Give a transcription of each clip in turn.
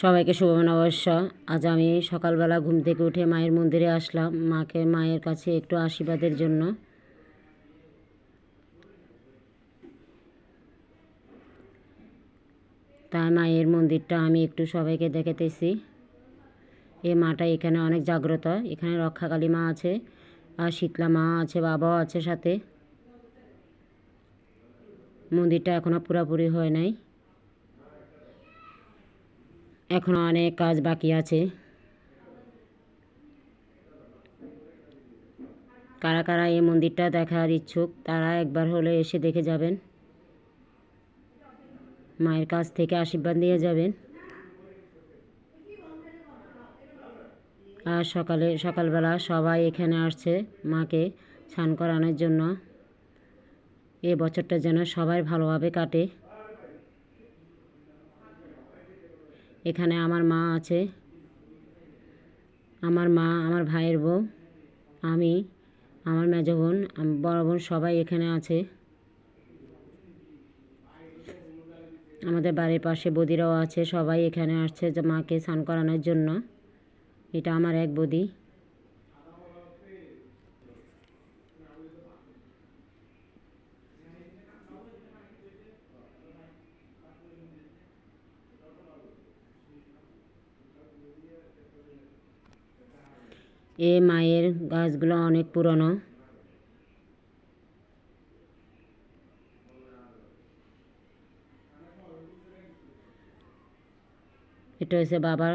সবাইকে শুভ নববর্ষ। আজ আমি সকালবেলা ঘুম থেকে উঠে মায়ের মন্দিরে আসলাম। মাকে মায়ের কাছে একটু আশীর্বাদের জন্য। তাই মায়ের মন্দিরটা আমি একটু সবাইকে দেখাতেছি। এ মাটা এখানে অনেক জাগ্রত। এখানে রক্ষাকালী মা আছে, আর শীতলা মা আছে, বাবাও আছে সাথে। মন্দিরটা এখনও পুরোপুরি হয় নাই। এখনও অনেক কাজ বাকি আছে। কারা কারা এই মন্দিরটা দেখার ইচ্ছুক তারা একবার হলে এসে দেখে যাবেন। মায়ের কাছ থেকে আশীর্বাদ নিয়ে যাবেন। আর সকালে, সকালবেলা সবাই এখানে আসছে মাকে স্নান করানোর জন্য। এ বছরটা যেন সবাই ভালোভাবে কাটে। এখানে আমার মা আছে। আমার মা, আমার ভাইয়ের বউ, আমি, আমার মেজ বোন বড় বোন সবাই এখানে আছে। আমাদের বাড়ির পাশে বদিরাও আছে, সবাই এখানে আসছে মাকে স্নান করানোর জন্য। এটা আমার এক বদি। এ মায়ের গাছগুলো অনেক পুরনো। এটা হয়েছে বাবার।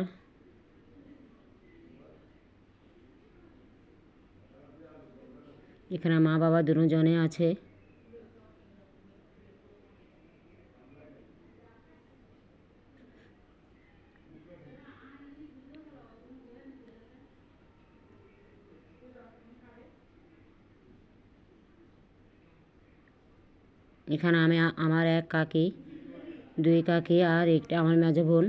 এখানে মা বাবা দুজনে আছে। এখানে আমি আমার এক কাকি, দুই কাকি আর একটা আমার মেজো বোন।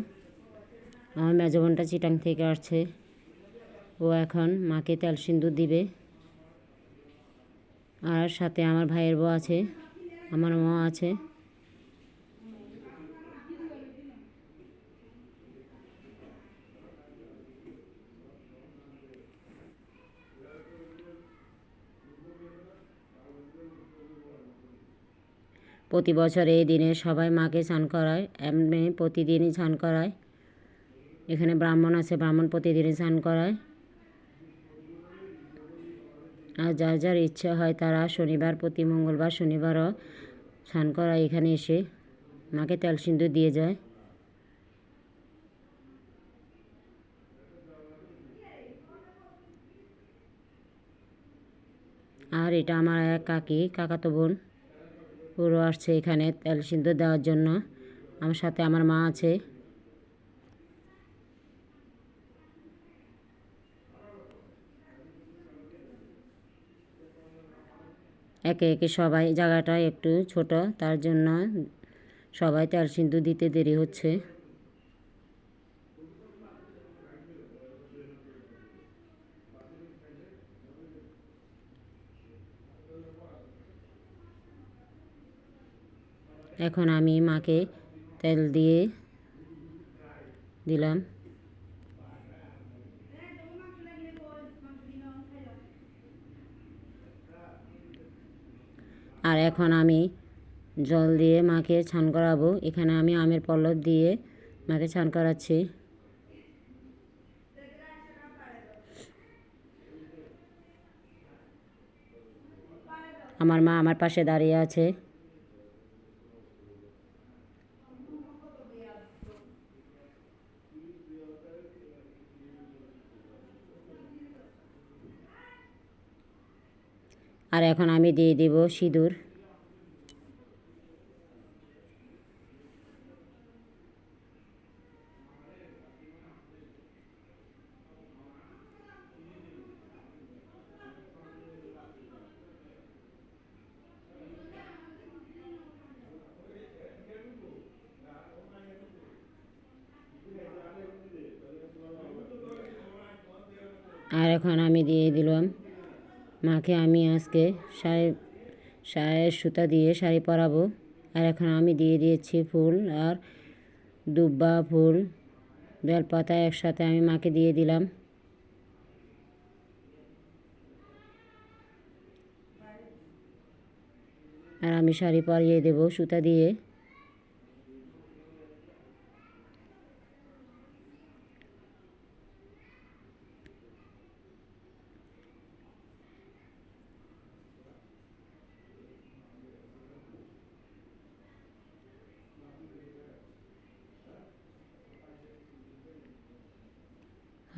আমার মেজো বোনটা চিটাং থেকে আসছে। ও এখন মাকে তেল সিন্দুর দিবে। আর সাথে আমার ভাইয়ের বউ আছে, আমার মা আছে। প্রতি বছর এই দিনে সবাই মাকে স্নান করায়, এমনি প্রতিদিনই স্নান করায়। এখানে ব্রাহ্মণ আছে, ব্রাহ্মণ প্রতিদিনই স্নান করায়। আর যার যার ইচ্ছা হয় তারা শনিবার প্রতি মঙ্গলবার শনিবারও স্নান করায় এখানে এসে। মাকে তেল সিন্দুর দিয়ে যায়। আর এটা আমার এক কাকি, কাকাতো বোন। পুরো আসছে এখানে তেল সিন্দুর দেওয়ার জন্য। আমার সাথে আমার মা আছে। একে একে সবাই, জায়গাটা একটু ছোট, তার জন্য সবাই তেল সিন্দুর দিতে দেরি হচ্ছে। এখন আমি মাকে তেল দিয়ে দিলাম। আর এখন আমি জল দিয়ে মাকে ছান করাবো। এখানে আমি আমের পল্লব দিয়ে মাকে ছান করাচ্ছি। আমার মা আমার পাশে দাঁড়িয়ে আছে। আর এখন আমি দিয়ে দিব সিঁদুর। আর এখন আমি দিয়ে দিলাম মাকে আমি আজকে শাড়ি, শাড়ির সুতা দিয়ে শাড়ি পরাবো। আর এখন আমি দিয়ে দিয়েছি ফুল আর দুব্বা ফুল, বেলপাতা একসাথে আমি মাকে দিয়ে দিলাম। আর আমি শাড়ি পরিয়ে দেব সুতা দিয়ে।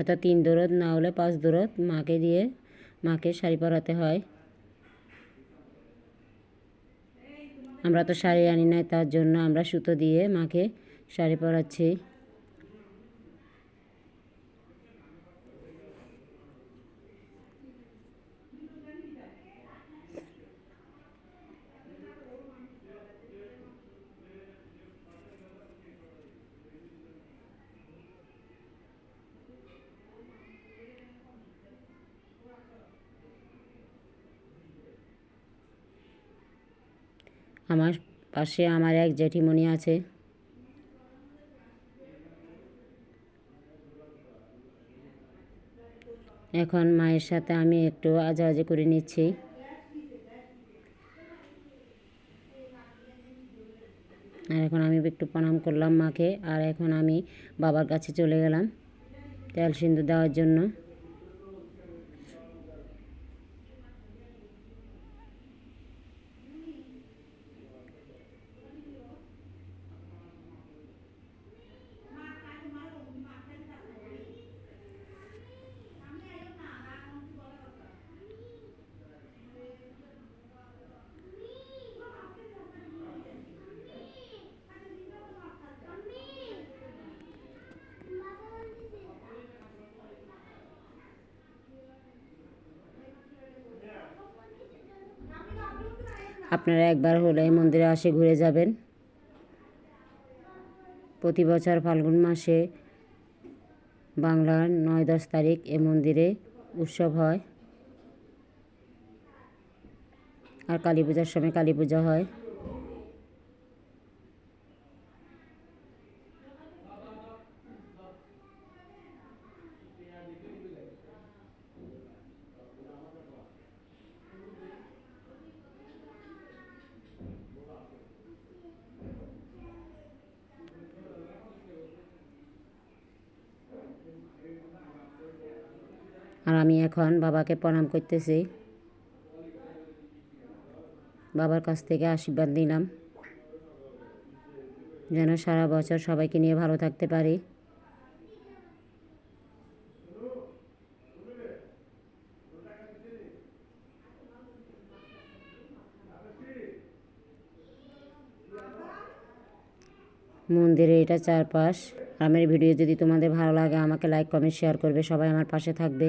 হয়তো তিন দরদ না হলে পাঁচ দরদ মাকে দিয়ে মাকে শাড়ি পরাতে হয়। আমরা তো শাড়ি আনি নাই, তার জন্য আমরা সুতো দিয়ে মাকে শাড়ি পরাচ্ছি। আমার পাশে আমার এক জেঠিমণি আছে। এখন মায়ের সাথে আমি একটু আজাআজি করে নিচ্ছি। আর এখন আমি একটু প্রণাম করলাম মাকে, আর এখন আমি বাবার কাছে চলে গেলাম তেল সিন্দুর দেওয়ার জন্য। আপনারা একবার হলে এই মন্দিরে আসে ঘুরে যাবেন। প্রতি বছর ফাল্গুন মাসে বাংলার নয় দশ তারিখ এ মন্দিরে উৎসব হয়। আর কালী পূজার সময় কালী পূজা হয়। আর আমি এখন বাবাকে প্রণাম করতেছি। বাবার কাছ থেকে আশীর্বাদ নিলাম। যেন সারা বছর সবাইকে নিয়ে ভালো থাকতে পারি। মন্দিরে এটা চারপাশ। আমার ভিডিও যদি তোমাদের ভালো লাগে, আমাকে লাইক কমেন্ট শেয়ার করবে। সবাই আমার পাশে থাকবে।